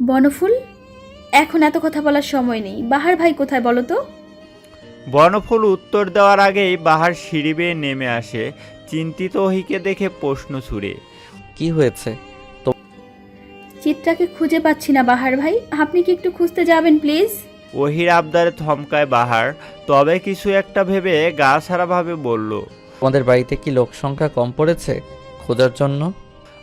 বনফুল এখন এত কথা বলার সময় নেই। বাহার ভাই কোথায় বলো তো? বনফুল উত্তর দেওয়ার আগেই বাহার সিঁড়ি বেয়ে নেমে আসে। চিন্তিত ওহিকে দেখে প্রশ্ন ছুড়ে কি হয়েছে? চিত্রাকে খুঁজে পাচ্ছি না বাহার ভাই। আপনি কি একটু খুঁজতে যাবেন প্লিজ? ওহির আবদারে থমকায় বাহার তবে কিছু একটা ভেবে গা সারাভাবে বলল তোমাদের বাড়িতে কি লোক সংখ্যা কম পড়েছে খোঁজার জন্য?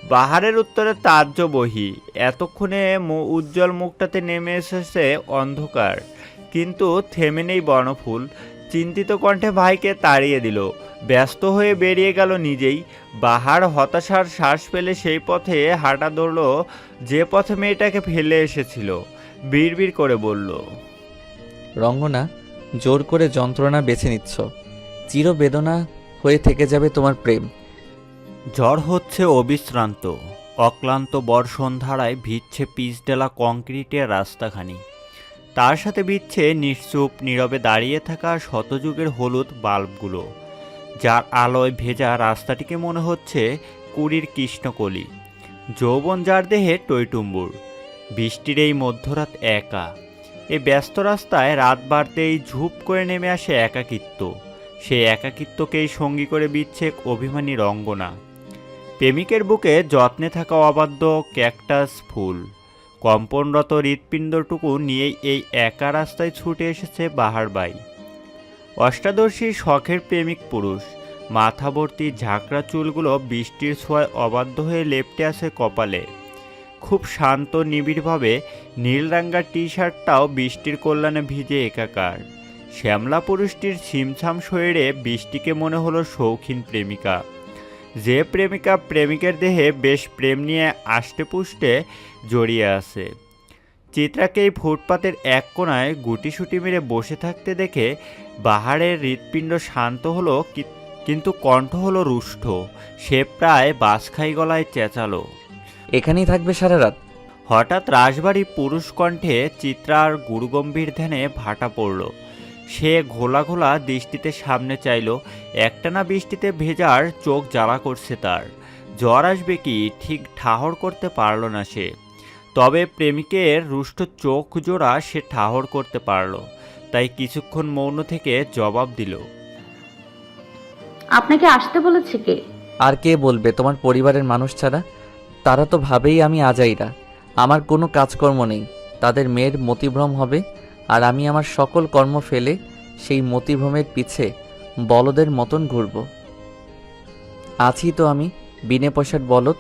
বাহারের উত্তরে তার্য বহি এতক্ষণে উজ্জ্বল মুখটাতে নেমে এসেছে অন্ধকার। কিন্তু থেমে নেই বনফুল। চিন্তিত কণ্ঠে ভাইকে তাড়িয়ে দিল। ব্যস্ত হয়ে বেরিয়ে গেল নিজেই। বাহার হতাশার শ্বাস ফেলে সেই পথে হাঁটা ধরল, যে পথে মেয়েটাকে ফেলে এসেছিল। বিড়বিড় করে বলল, রঙ্গনা, জোর করে যন্ত্রণা বেছে নিচ্ছ। চিরবেদনা হয়ে থেকে যাবে তোমার প্রেম। ঝড় হচ্ছে অবিশ্রান্ত, অক্লান্ত বর্ষণধারায় ভিজছে পিচডেলা কংক্রিটের রাস্তাখানি। তার সাথে ভিজছে নিশ্চুপ নীরবে দাঁড়িয়ে থাকা শতযুগের হলুদ বাল্বগুলো, যার আলোয় ভেজা রাস্তাটিকে মনে হচ্ছে কুড়ির কৃষ্ণকলি। যৌবন যার দেহে টইটুম্বুর, বৃষ্টির এই মধ্যরাত একা। এ ব্যস্ত রাস্তায় রাত বাড়তেই ঝুপ করে নেমে আসে একাকিত্ব। সেই একাকিত্বকেই সঙ্গী করে বিচ্ছে অভিমানী রঙ্গনা। প্রেমিকের বুকে যত্নে থাকা অবাধ্য ক্যাকটাস ফুল। কম্পনরত হৃৎপিণ্ডটুকু নিয়েই এই একা রাস্তায় ছুটে এসেছে বাহারবাই অষ্টাদশী শখের প্রেমিক পুরুষ। মাথা ভর্তি ঝাঁকড়া চুলগুলো বৃষ্টির ছোঁয়ায় অবাধ্য হয়ে লেপটে আছে কপালে। খুব শান্ত, নিবিড়ভাবে নীলরাঙ্গা টি শার্টটাও বৃষ্টির কল্যাণে ভিজে একাকার। শ্যামলা পুরুষটির ছিমছাম শরীরে বৃষ্টিকে মনে হলো শৌখিন প্রেমিকা। যে প্রেমিকা প্রেমিকের দেহে বেশ প্রেম নিয়ে আষ্টে পুষ্টে জড়িয়ে আছে। চিত্রাকে ফুটপাতের এক কোনায় গুটিসুটি মেরে বসে থাকতে দেখে বাহারের হৃৎপিণ্ড শান্ত হলো কিন্তু কণ্ঠ হলো রুষ্ট। সে প্রায় বাসখাই গলায় চেঁচালো। এখানেই থাকবে সারা রাত। হঠাৎ রাজবাড়ি পুরুষ কণ্ঠে চিত্রার গুরুগম্ভীর ধ্যানে ভাটা পড়ল। সে ঘোলা ঘোলা দৃষ্টিতে সামনে চাইল একটানা বৃষ্টিতে ভেজার চোখ জ্বালা করছে তার। জ্বর আসবে কি ঠিক ঠাহর করতে পারল না সে। তবে প্রেমিকের রুষ্ট চোখ জোড়া সে ঠাহর করতে পারল। তাই কিছুক্ষণ মৌন থেকে জবাব দিল আপনাকে আসতে বলেছে কে? আর কে বলবে তোমার পরিবারের মানুষ ছাড়া? তারা তো ভাবেই আমি আজাইরা। আমার কোনো কাজকর্ম নেই। তাদের মেয়ের মতিভ্রম হবে? আর আমি আমার সকল কর্ম ফেলে সেই মতিভ্রমের পিছে বলদের মতন ঘুরব। আছি তো আমি, বিনে পয়সার বলদ।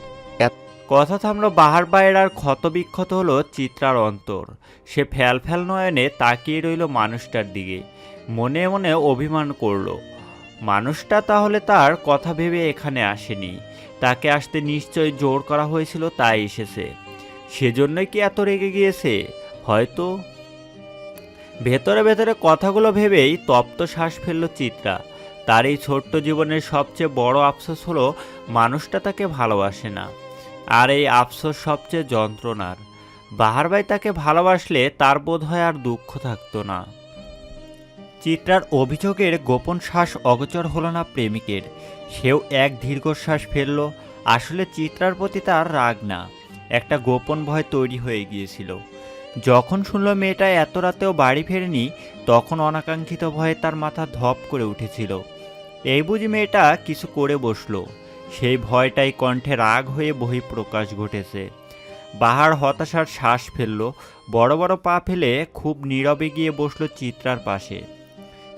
কথা থামলো বাহার বাইর আর ক্ষতবিক্ষত হলো চিত্রার অন্তর। সে ফ্যাল ফ্যাল নয়নে তাকিয়ে রইল মানুষটার দিকে। মনে মনে অভিমান করল। মানুষটা তাহলে তার কথা ভেবে এখানে আসেনি। তাকে আসতে নিশ্চয় জোর করা হয়েছিল, তাই এসেছে। সেজন্যই কি এত রেগে গিয়েছে? হয়তো ভেতরে ভেতরে কথাগুলো ভেবেই তপ্ত শ্বাস ফেলল চিত্রা। তার এই ছোট্ট জীবনের সবচেয়ে বড় আফসোস হলো, মানুষটা তাকে ভালোবাসে না। আর এই আফসোস সবচেয়ে যন্ত্রণার। বাহারবাই তাকে ভালোবাসলে তার বোধ হয় আর দুঃখ থাকতো না। চিত্রার অভিযোগের গোপন শ্বাস অগোচর হলো না প্রেমিকের। সেও এক দীর্ঘশ্বাস ফেলল। আসলে চিত্রার প্রতি তার রাগ না। একটা গোপন ভয় তৈরি হয়ে গিয়েছিল। যখন শুনল মেয়েটা এত রাতেও বাড়ি ফেরেনি, তখন অনাকাঙ্ক্ষিত ভয়ে তার মাথা ধপ করে উঠেছিল। এই বুঝি মেয়েটা কিছু করে বসল। সেই ভয়টাই কণ্ঠে রাগ হয়ে বহিঃপ্রকাশ ঘটেছে। বাহার হতাশার শ্বাস ফেলল, বড় বড় পা ফেলে খুব নীরবে গিয়ে বসল চিত্রার পাশে।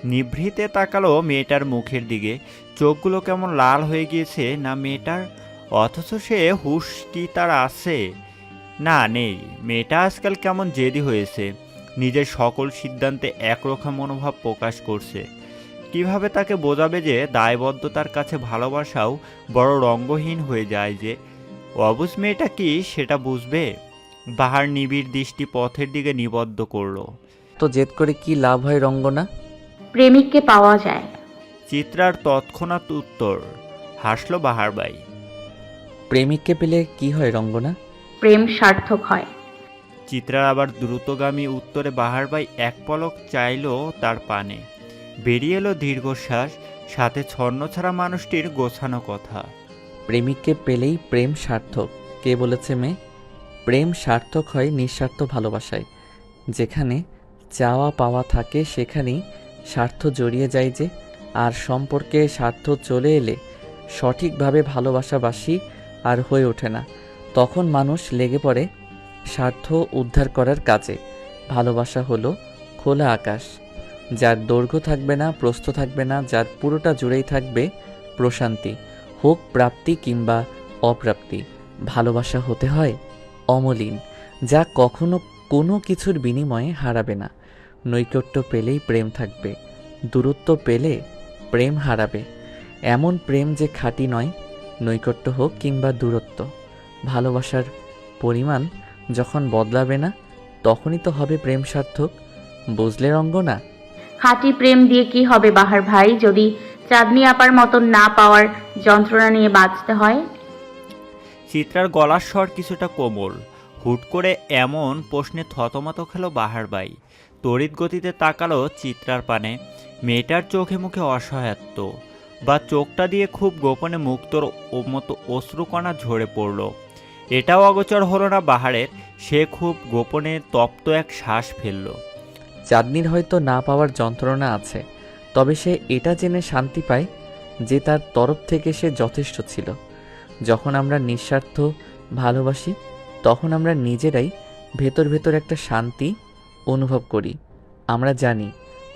নিভৃতে তাকালো মেয়েটার মুখের দিকে। চোখগুলো কেমন লাল হয়ে গিয়েছে না মেয়েটার? অথচ সে হুশ কি তার আছে? না নেই। মেয়েটা আজকাল কেমন জেদি হয়েছে। নিজের সকল সিদ্ধান্তে একরোখা মনোভাব প্রকাশ করছে। কীভাবে তাকে বোঝাবে যে দায়বদ্ধতার কাছে ভালোবাসাও বড় রঙ্গহীন হয়ে যায় যে? অবুজ মেয়েটা কি সেটা বুঝবে? বাহার নিবিড় দৃষ্টি পথের দিকে নিবদ্ধ করল। তো জেদ করে কি লাভ হয় রঙ্গনা? প্রেমিককে পাওয়া যায়। চিত্রার তৎক্ষণাৎ উত্তর। হাসলো বাহার বাই প্রেমিককে পেলে কি হয় রঙ্গনা? প্রেম সার্থক হয়। চিত্রার আবার দ্রুতগামী উত্তরে বাহারবাই এক পলক চাইল তার পানে। বেরিয়ে এলো দীর্ঘশ্বাস সাথে ছন্ন ছাড়া মানুষটির গোছানো কথা। প্রেমিককে পেলেই প্রেম সার্থক। কে বলেছে মেয়ে? প্রেম সার্থক হয় নিঃস্বার্থ ভালোবাসায়। যেখানে চাওয়া পাওয়া থাকে সেখানেই স্বার্থ জড়িয়ে যায় যে আর সম্পর্কে স্বার্থ চলে এলে সঠিকভাবে ভালোবাসাবাসী আর হয়ে ওঠে না। তখন মানুষ লেগে পড়ে স্বার্থ উদ্ধার করার কাজে। ভালোবাসা হলো খোলা আকাশ। যার দৈর্ঘ্য থাকবে না, প্রস্থ থাকবে না, যার পুরোটা জুড়েই থাকবে প্রশান্তি, হোক প্রাপ্তি কিংবা অপ্রাপ্তি। ভালোবাসা হতে হয় অমলিন, যা কখনো কোনো কিছুর বিনিময়ে হারাবে না। নৈকট্য পেলেই প্রেম থাকবে, দূরত্ব পেলে প্রেম হারাবে। এমন প্রেম যে খাঁটি নয়, নৈকট্য হোক কিংবা দূরত্ব। ভালোবাসার পরিমাণ যখন বদলাবে না তখনই তো হবে প্রেম সার্থক। বুঝলে রঙ্গনা? খাঁটি প্রেম দিয়ে কি হবে বাহার ভাই যদি চাঁদনি আপার মতন না পাওয়ার যন্ত্রণা নিয়ে বাঁচতে হয়? চিত্রার গলার স্বর কিছুটা কোমল। হুট করে এমন প্রশ্নে থতমত খেলো বাহার ভাই। তড়িৎ গতিতে তাকালো চিত্রার পানে। মেয়েটার চোখে মুখে অসহায়ত্ব। বা চোখটা দিয়ে খুব গোপনে মুক্তর মতো অশ্রুকণা ঝরে পড়ল। এটাও অগোচর হলো না বাহারের, সে খুব গোপনে তপ্ত এক শ্বাস ফেলল। চাঁদনির হয়তো না পাওয়ার যন্ত্রণা আছে, তবে সে এটা জেনে শান্তি পায় যে তার তরফ থেকে সে যথেষ্ট ছিল। যখন আমরা নিঃস্বার্থ ভালোবাসি, তখন আমরা নিজেরাই ভেতর ভেতর একটা শান্তি অনুভব করি। আমরা জানি,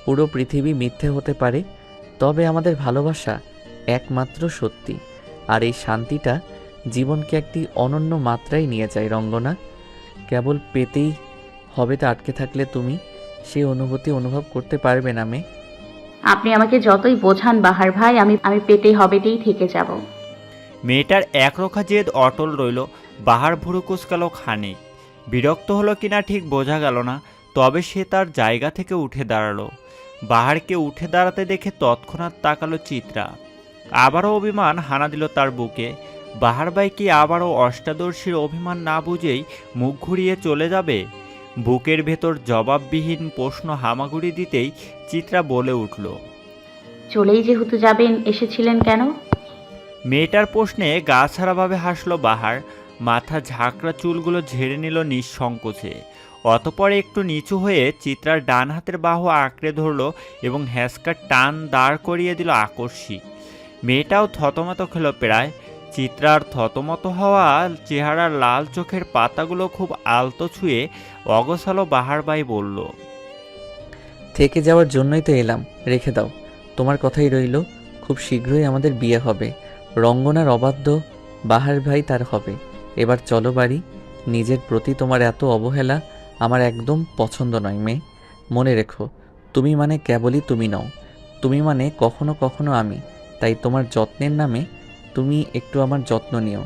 পুরো পৃথিবী মিথ্যে হতে পারে, তবে আমাদের ভালোবাসা একমাত্র সত্যি। আর এই শান্তিটা জীবনকে একটি অনন্য মাত্রায় নিয়ে যায় রঙ্গনা। কেবল পেতেই হবে তা আটকে থাকলে তুমি সেই অনুভূতি অনুভব করতে পারবে না মে আপনি আমাকে যতই বোঝান বাহার ভাই আমি আমি পেটে হবেতেই থেকে যাব। মেয়েটার একরোখা জেদ অটল রইল বাহার ভুরু কুচকাল খানিক বিরক্ত হলো কিনা ঠিক বোঝা গেল না তবে সে তার জায়গা থেকে উঠে দাঁড়াল। বাহারকে উঠে দাঁড়াতে দেখে তৎক্ষণাৎ তাকালো চিত্রা। আবারও অভিমান হানা দিল তার বুকে বাহারবাই কি আবারও অষ্টাদর্শীর অভিমান না বুঝেই মুখ ঘুরিয়ে চলে যাবে? বুকের ভেতর জবাববিহীন প্রশ্ন হামাগুড়ি দিতেই চিত্রা বলে উঠল চলেই যেহেতু যাবেন এসেছিলেন কেন? মেয়েটার প্রশ্নে গা ছাড়াভাবে হাসল বাহার মাথা ঝাঁকড়া চুলগুলো ঝেড়ে নিল নিঃসংকোচে। অতপর একটু নিচু হয়ে চিত্রার ডান হাতের বাহু আঁকড়ে ধরল এবং হ্যাসকার টান দাঁড় করিয়ে দিল আকস্মিক। মেয়েটাও থতমত খেল প্রায় চিত্রার থতমত হওয়া চেহারার লাল চোখের পাতাগুলো খুব আলতো ছুঁয়ে অগসালো বাহারবাই বলল, থেকে যাওয়ার জন্যই তো এলাম, রেখে দাও। তোমার কথাই রইল, খুব শীঘ্রই আমাদের বিয়ে হবে। রঙ্গনার অবাধ্য বাহার ভাই তার হবে। এবার চলো বাড়ি, নিজের প্রতি তোমার এত অবহেলা আমার একদম পছন্দ নয়, মেয়ে। মনে রেখো, তুমি মানে কেবলই তুমি নও। তুমি মানে কখনো কখনো আমি, তাই তোমার যত্নের নামে তুমি একটু আমার যত্ন নিও।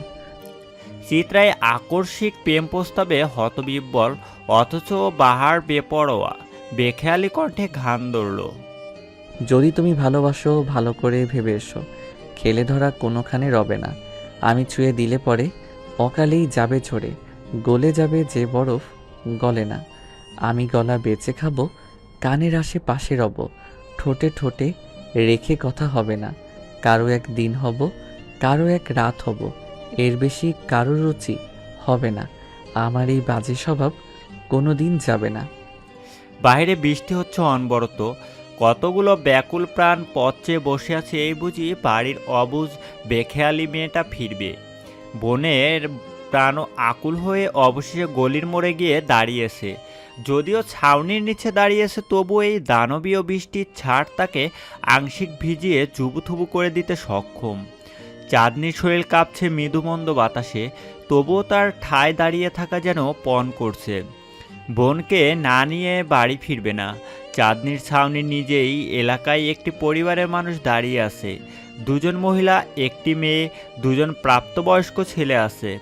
চিত্রায় আকস্মিক প্রেম প্রস্তাবে হতবিব্বল অথচ বাহার বেপরোয়া বেখেয়ালি কণ্ঠে ঘান ধরল। যদি তুমি ভালোবাসো ভালো করে ভেবে এসো। খেলে ধরা কোনোখানে রবে না। আমি ছুঁয়ে দিলে পরে অকালেই যাবে ঝরে। গলে যাবে যে বরফ গলে না। আমি গলা বেঁচে খাব কানের আসে পাশে রব। ঠোঁটে ঠোঁটে রেখে কথা হবে না। কারও এক দিন হব কারও এক রাত হব। এর বেশি কারও রুচি হবে না। আমার এই বাজে স্বভাব কোনো দিন যাবে না। বাইরে বৃষ্টি হচ্ছে অনবরত। কতগুলো ব্যাকুল প্রাণ পথ বসে আছে এই বুঝি বাড়ির অবুজ বেখেয়ালি মেয়েটা ফিরবে। বনের প্রাণ আকুল হয়ে অবশেষে গলির মোড়ে গিয়ে দাঁড়িয়েছে। যদিও ছাউনির নিচে দাঁড়িয়েছে তবু এই দানবীয় বৃষ্টির ছাড় তাকে আংশিক ভিজিয়ে চুবুথুবু করে দিতে সক্ষম। চাঁদনির শরীর কাঁপছে মৃদুমন্দ বাতাসে, তবুও তার ঠায় দাঁড়িয়ে থাকা যেন পণ করছে। বোনকে না নিয়ে বাড়ি ফিরবে না। চাঁদনির ছাউনি নিজেই এলাকায় একটি পরিবারের মানুষ দাঁড়িয়ে আছে। দুজন মহিলা, একটি মেয়ে, দুজন প্রাপ্তবয়স্ক ছেলে আছে।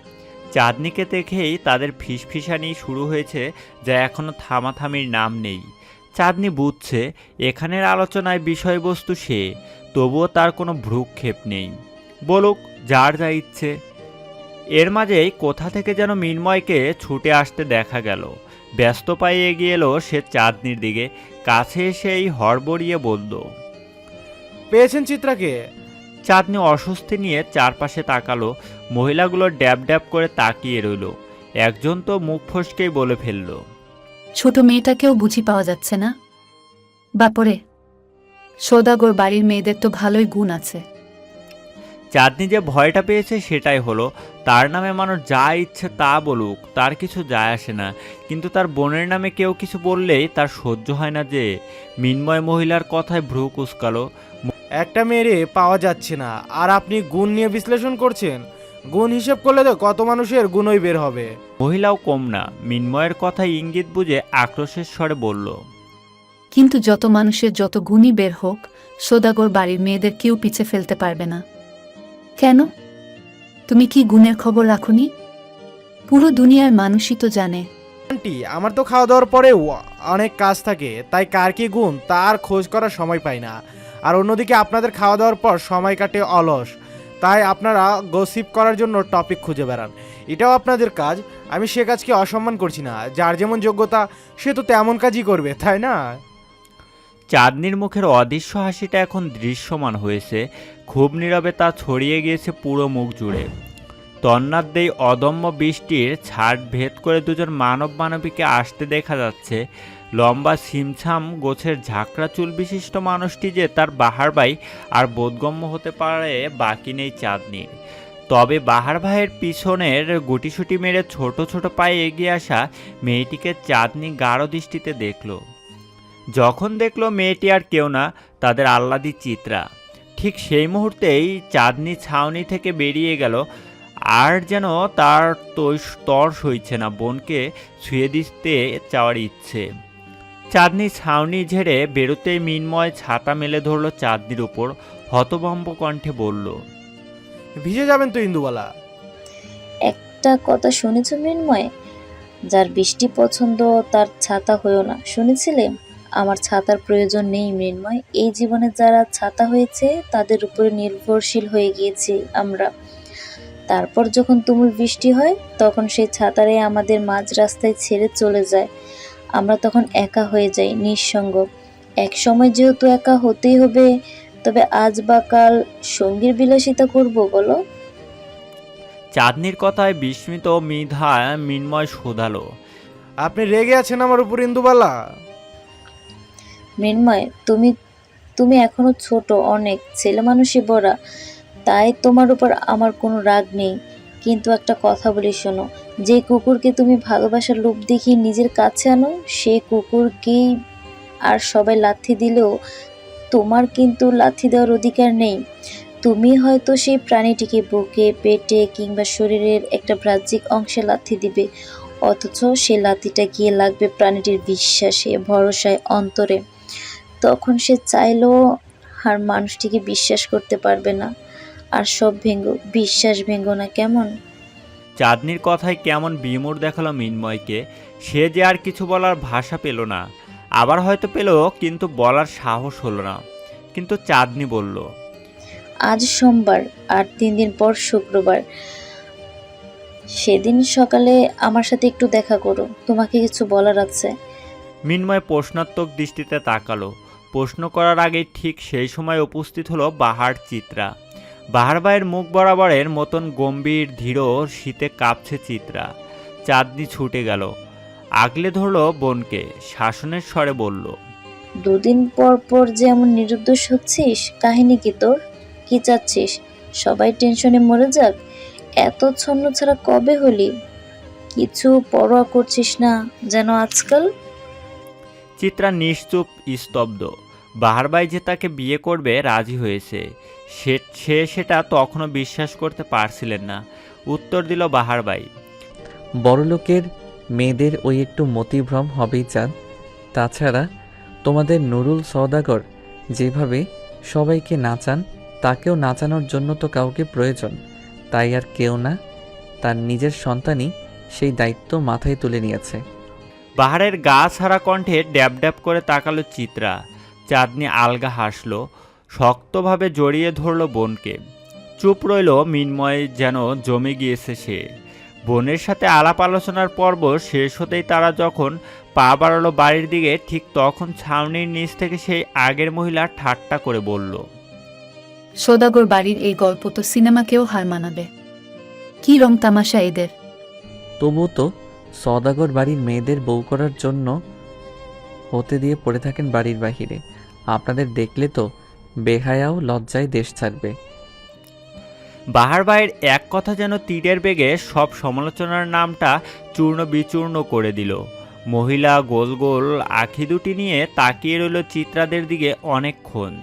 চাঁদনিকে দেখেই তাদের ফিসফিসানি শুরু হয়েছে, যা এখনও থামাথামির নাম নেই। চাঁদনি বুঝছে, এখানের আলোচনায় বিষয়বস্তু সে, তবুও তার কোনো ভ্রুক্ষেপ নেই। বলুক যার যা ইচ্ছে। এর মাঝেই কোথা থেকে যেন মিনময়কে ছুটে আসতে দেখা গেল। ব্যস্ত পায়ে এগিয়ে এলো সে চাঁদনির দিকে। কাছে এসেই হড়বড়িয়ে বলল পেয়েছেন চিত্রাকে? চাঁদনি অস্বস্তি নিয়ে চারপাশে তাকালো। মহিলাগুলো ড্যাব ড্যাব করে তাকিয়ে রইল। একজন তো মুখ ফসকেই বলে ফেলল ছোট মেয়েটাকেও বুঝি পাওয়া যাচ্ছে না? বাপরে সৌদাগর বাড়ির মেয়েদের তো ভালোই গুণ আছে। চাঁদনি যে ভয়টা পেয়েছে সেটাই হলো তার নামে মানুষ যা ইচ্ছে তা বলুক তার কিছু যায় আসে না। কিন্তু তার বোনের নামে কেউ কিছু বললেই তার সহ্য হয় না যে মিনময় মহিলার কথায় ভ্রু কুসকালো একটা মেয়েরে পাওয়া যাচ্ছে না আর আপনি গুণ নিয়ে বিশ্লেষণ করছেন? গুণ হিসেব করলে তো কত মানুষের গুণই বের হবে। মহিলাও কম না মিনময়ের কথায় ইঙ্গিত বুঝে আক্রোশের স্বরে বলল কিন্তু যত মানুষের যত গুণই বের হোক সৌদাগর বাড়ির মেয়েদের কেউ পিছে ফেলতে পারবে না। কেন? তুমি কি গুণের খবর রাখুনি? পুরো দুনিয়ার মানুষই তো জানে। আন্টি আমার তো খাওয়া দাওয়ার পরেও অনেক কাজ থাকে তাই কার কি গুণ তার খোঁজ করার সময় পাই না। আর অন্যদিকে আপনাদের খাওয়া দাওয়ার পর সময় কাটে অলস তাই আপনারা গসিপ করার জন্য টপিক খুঁজে বেড়ান। এটাও আপনাদের কাজ আমি সে কাজকে অসম্মান করছি না যার যেমন যোগ্যতা সে তো তেমন কাজই করবে তাই না? চাঁদনির মুখের অদৃশ্য হাসিটা এখন দৃশ্যমান হয়েছে খুব নীরবে তা ছড়িয়ে গিয়েছে পুরো মুখ জুড়ে। তন্নাদ্দেই অদম্য বৃষ্টির ছাট ভেদ করে দুজন মানব মানবীকে আসতে দেখা যাচ্ছে। লম্বা সিমছাম গোছের ঝাঁকড়া চুল বিশিষ্ট মানুষটি যে তার বাহার ভাই আর বোধগম্য হতে পারে বাকি নেই চাঁদনির তবে বাহার ভাইয়ের পিছনের গুটিসুটি মেরে ছোট ছোট পায়ে এগিয়ে আসা মেয়েটিকে চাঁদনি গাঢ় দৃষ্টিতে দেখল। যখন দেখল মেয়েটি আর কেউ না, তাদের আহ্লাদি চিত্রা। ঠিক সেই মুহূর্তেই চাঁদনি ছাউনি থেকে বেরিয়ে গেল আর যেন তার তর সইছে না বোনকে ছুঁয়ে দিতে চাওয়ার ইচ্ছে। চাঁদনি ছাউনি ঝেড়ে বেরোতেই মিনময় ছাতা মেলে ধরলো চাঁদনির উপর হতভম্ব কণ্ঠে বলল ভিজে যাবেন তো ইন্দুবালা। একটা কথা শুনেছ মিনময়? যার বৃষ্টি পছন্দ তার ছাতা হয়েও না শুনেছিলে? আমার ছাতার প্রয়োজন নেই মৃন্ময়। এই জীবনে যারা ছাতা হয়েছে তাদের উপরে নির্ভরশীল হয়ে গিয়েছি আমরা। তারপর যখন তুমুল বৃষ্টি হয় তখন সেই ছাতারে আমাদের মাঝ রাস্তায় ছেড়ে চলে যায়। আমরা তখন একা হয়ে যাই নিঃসঙ্গ। এক সময় যেহেতু একা হতেই হবে তবে আজ বা কাল সঙ্গীর বিলাসিতা করব বলো? চাঁদনির কথায় বিস্মিত মিধা মিনময় শোধালো। আপনি রেগে আছেন আমার উপর ইন্দুবালা। মৃন্ময়, তুমি তুমি এখনও ছোট, অনেক, ছেলে মানুষই বড়া। তাই তোমার উপর আমার কোনো রাগ নেই। কিন্তু একটা কথা বলি শোনো, যে কুকুরকে তুমি ভালোবাসার লোভ দেখিয়ে নিজের কাছে আনো, সে কুকুরকেই আর সবাই লাথি দিলেও তোমার কিন্তু লাথি দেওয়ার অধিকার নেই। তুমি হয়তো সেই প্রাণীটিকে বুকে, পেটে কিংবা শরীরের একটা বাহ্যিক অংশে লাথি দিবে, অথচ সে লাথিটা গিয়ে লাগবে প্রাণীটির বিশ্বাসে, ভরসায়, অন্তরে। তখন সে চাইলেও আর মানুষটিকে বিশ্বাস করতে পারবে না। আর সব ভেঙ্গ বিশ্বাস ভেঙ্গ না কেমন? চাঁদনির কথায় কেমন বিমূর দেখাল মিনময়কে সে যে আর কিছু বলার ভাষা পেল না। আবার হয়তো পেল কিন্তু বলার সাহস হলো না। কিন্তু চাঁদনি বলল আজ সোমবার আর তিন দিন পর শুক্রবার। সেদিন সকালে আমার সাথে একটু দেখা করো তোমাকে কিছু বলার আছে। মিনময় প্রশ্নাত্মক দৃষ্টিতে তাকালো। প্রশ্ন করার আগে ঠিক সেই সময় উপস্থিত হলো বাহার চিত্রা। বাহার ভাইয়ের মুখ বরাবরের মতন গম্ভীর, ধীর, শীতে কাঁপছে চিত্রা। চাঁদনি ছুটে গেল, আগলে ধরলো বোনকে, শাসনের স্বরে বলল, দুদিন পর পর যেমন নিরুদ্দেশ হচ্ছিস, কাহিনী কি তোর? কি চাচ্ছিস? সবাই টেনশনে মরে যাক, এত ছন্ন ছাড়া কবে হলি? কিছু পরোয়া করছিস না যেন আজকাল? চিত্রা নিশ্চুপ স্তব্ধ। বাহারবাই যে তাকে বিয়ে করবে রাজি হয়েছে। সে সে সেটা তখনও বিশ্বাস করতে পারছিলেন না। উত্তর দিল বাহারবাই। বড়লোকের মেয়েদের ওই একটু মতিভ্রম হবেই চান তাছাড়া তোমাদের নুরুল সওদাগর যেভাবে সবাইকে নাচান, তাকেও নাচানোর জন্য তো কাউকে প্রয়োজন। তাই আর কেউ না, তার নিজের সন্তানই সেই দায়িত্ব মাথায় তুলে নিয়েছে। বাহারের গা ছাড়া কণ্ঠে ড্যাব ড্যাব করে তাকালো চিত্রা। চাঁদনি আলগা হাসলো শক্তভাবে জড়িয়ে ধরল বোনকে। চুপ রইল মিনময় যেন জমে গিয়েছে সে। বোনের সাথে আলাপ আলোচনার পর্ব শেষ হতেই তারা যখন পা বাড়ালো বাড়ির দিকে ঠিক তখন ছাউনির নিচ থেকে সেই আগের মহিলা ঠাট্টা করে বলল সৌদাগর বাড়ির এই গল্প তো সিনেমাকেও হার মানাবে। কি রং তামাশা এদের? তবুও তো সদাগর বাড়ির মেয়েদের বউ করার জন্য হতে দিয়ে পড়ে থাকেন বাড়ির বাহিরে। আপনাদের দেখলে তো বেহায়াও লজ্জায় দেশ ছাড়বে। বাহার ভাইয়ের এক কথা যেন তীরের বেগে সব সমালোচনার নামটা চূর্ণ বিচূর্ণ করে দিল। মহিলা গোল গোল আখি দুটি নিয়ে তাকিয়ে রইল চিত্রাদের দিকে অনেকক্ষণ।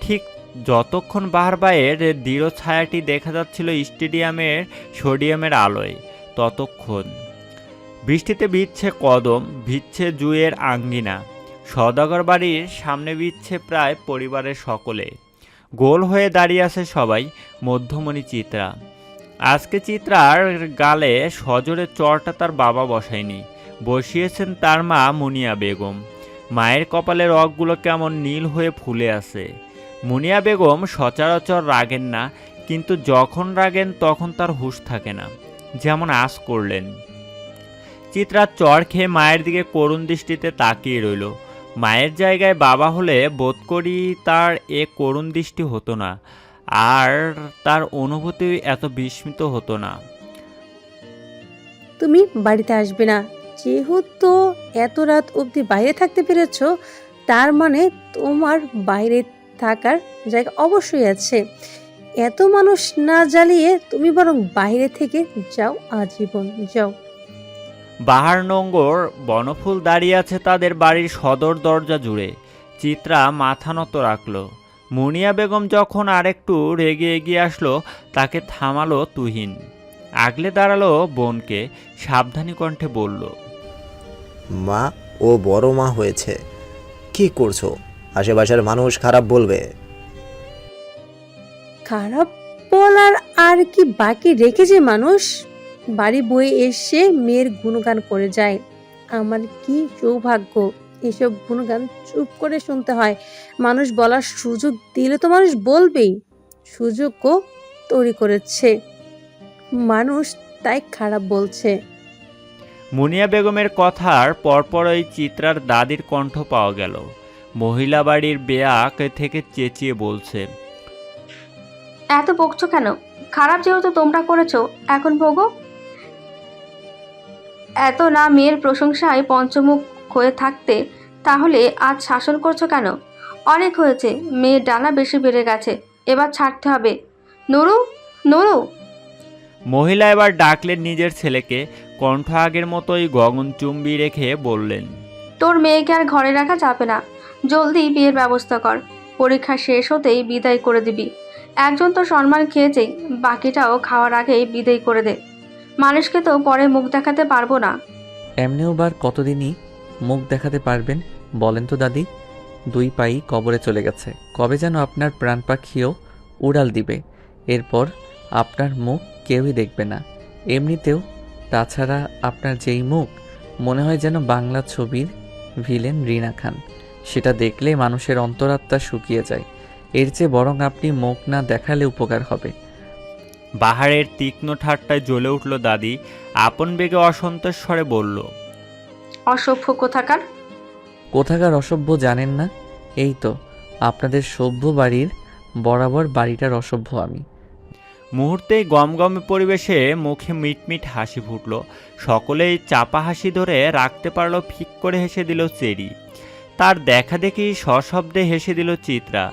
ঠিক যতক্ষণ বাহার ভাইয়ের দৃঢ় ছায়াটি দেখা যাচ্ছিল স্টেডিয়ামের, সোডিয়ামের আলোয়, ততক্ষণ। বৃষ্টিতে ভিজছে কদম ভিজছে জুয়ের আঙ্গিনা। সদাগর বাড়ির সামনে ভিজছে প্রায় পরিবারের সকলে। গোল হয়ে দাঁড়িয়ে আছে সবাই, মধ্যমণি চিত্রা। আজকে চিত্রার গালে সজোরে চরটা তার বাবা বসায়নি। বসিয়েছেন তার মা মুনিয়া বেগম। মায়ের কপালের রগগুলো কেমন নীল হয়ে ফুলে আছে। মুনিয়া বেগম সচরাচর রাগেন না, কিন্তু যখন রাগেন তখন তার হুঁশ থাকে না। যেমন আজ করলেন। চিত্রা চর খেয়ে মায়ের দিকে করুণ দৃষ্টিতে তাকিয়ে রইল। মায়ের জায়গায় বাবা হলে বোধ করি তার এ করুণ দৃষ্টি হতো না, আর তার অনুভূতি এত বিস্মিত হতো না। তুমি বাড়িতে আসবে না। যেহেতু এত রাত অবধি বাইরে থাকতে পেরেছ, তার মানে তোমার বাইরে থাকার জায়গা অবশ্যই আছে। এত মানুষ না জ্বালিয়ে তুমি বরং বাইরে থেকে যাও, আজীবন যাও। বাহার নোঙ্গর বনফুল দাঁড়িয়ে আছে তাদের বাড়ির সদর দরজা জুড়ে। চিত্রা মাথা নত রাখল। মুনিয়া বেগম যখন আরেকটু রেগে এগিয়ে আসলো তাকে থামালো তুহিন। আগলে দাঁড়াল বোনকে সাবধানী কণ্ঠে বলল মা ও বড় মা হয়েছে। কি করছ? আশেপাশের মানুষ খারাপ বলবে। খারাপ বলার আর কি বাকি রেখেছে মানুষ? বাড়ি বয়ে এসে মেয়ের গুণগান করে যায়। আমার কি সৌভাগ্য এসব গুণগান চুপ করে শুনতে হয়। মানুষ বলার সুযোগ দিলে তো মানুষ বলবেই। সুযোগও তৈরি করেছে। মানুষ তাই খারাপ বলছে। মুনিয়া বেগমের কথার পরপরই চিত্রার দাদির কণ্ঠ পাওয়া গেল। মহিলা বাড়ির বেয়াক থেকে চেঁচিয়ে বলছে এত বকছো কেন? খারাপ যেহেতু তোমরা করেছ এখন ভোগো? এত না মেয়ের প্রশংসায় পঞ্চমুখ হয়ে থাকতে তাহলে আজ শাসন করছ কেন? অনেক হয়েছে মেয়ের ডানা বেশি বেড়ে গেছে এবার ছাড়তে হবে। নুরু নুরু। মহিলা এবার ডাকলেন নিজের ছেলেকে কণ্ঠ আগের মতোই গগন চুম্বি রেখে বললেন তোর মেয়েকে আর ঘরে রাখা যাবে না। জলদি বিয়ের ব্যবস্থা কর। পরীক্ষা শেষ হতেই বিদায় করে দিবি। একজন তো সম্মান খেয়েছেই বাকিটাও খাওয়ার আগেই বিদায় করে দে। মানুষকে তো পরে মুখ দেখাতে পারব না। এমনিও বার কতদিনই মুখ দেখাতে পারবেন বলেন তো দাদি? দুই পাই কবরে চলে গেছে। কবে যেন আপনার প্রাণ পাখিও উড়াল দিবে। এরপর আপনার মুখ কেউই দেখবে না। এমনিতেও তাছাড়া আপনার যেই মুখ, মনে হয় যেন বাংলা ছবির ভিলেন রিনা খান। সেটা দেখলে মানুষের অন্তরাত্মা শুকিয়ে যায়। এর চেয়ে বরং আপনি মুখ না দেখালে উপকার হবে। বাহারের তীক্ষ্ণ ঠাট্টায় জ্বলে উঠল দাদি। আপন বেগে অসন্তোষ স্বরে বলল অসভ্য কোথাকার? কোথাকার অসভ্য জানেন না? এই তো আপনাদের সভ্য বাড়ির বরাবর বাড়িটার অসভ্য আমি। মুহূর্তেই গমগমে পরিবেশে মুখে মিটমিট হাসি ফুটল। সকলেই চাপা হাসি ধরে রাখতে পারল ফিক করে হেসে দিল চেরি। তার দেখা দেখি সশব্দে হেসে দিল চিত্রা।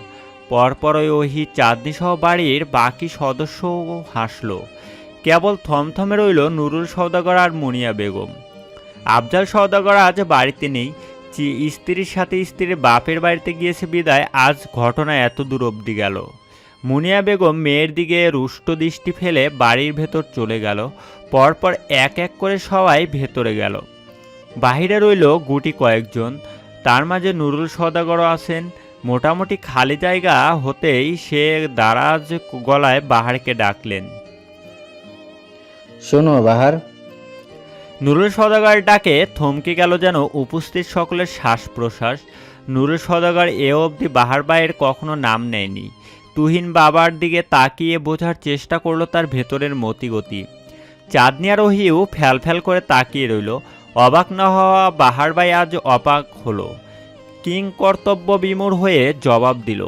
পরপরই ওহি চাঁদনি সহ বাড়ির বাকি সদস্যও হাসলো। কেবল থমথমে রইল নুরুল সওদাগর আর মুনিয়া বেগম। আফজাল সওদাগর আজ বাড়িতে নেই। স্ত্রীর সাথে স্ত্রীর বাপের বাড়িতে গিয়েছে বিদায়। আজ ঘটনা এত দূর অবধি গেল। মুনিয়া বেগম মেয়ের দিকে রুষ্ট দৃষ্টি ফেলে বাড়ির ভেতর চলে গেল। পরপর এক এক করে সবাই ভেতরে গেল। বাহিরে রইল গুটি কয়েকজন। তার মাঝে নুরুল সদাগরও আছেন। মোটামুটি খালি জায়গা হতেই সে দারাজ গলায় বাহারকে ডাকলেন। শোনো বাহার। নুরুল সদাগর ডাকে থমকে গেল যেন উপস্থিত সকলের শ্বাস প্রশ্বাস নুরুল সদাগর এ অবধি বাহার বাইয়ের কখনো নাম নেয়নি। তুহিন বাবার দিকে তাকিয়ে বোঝার চেষ্টা করল তার ভেতরের মতিগতি। চাঁদনি আর ওহিও ফ্যাল ফ্যাল করে তাকিয়ে রইল। অবাক না হওয়া বাহার বাই আজ অবাক হলো। কিং কর্তব্য বিমূর হয়ে জবাব দিল।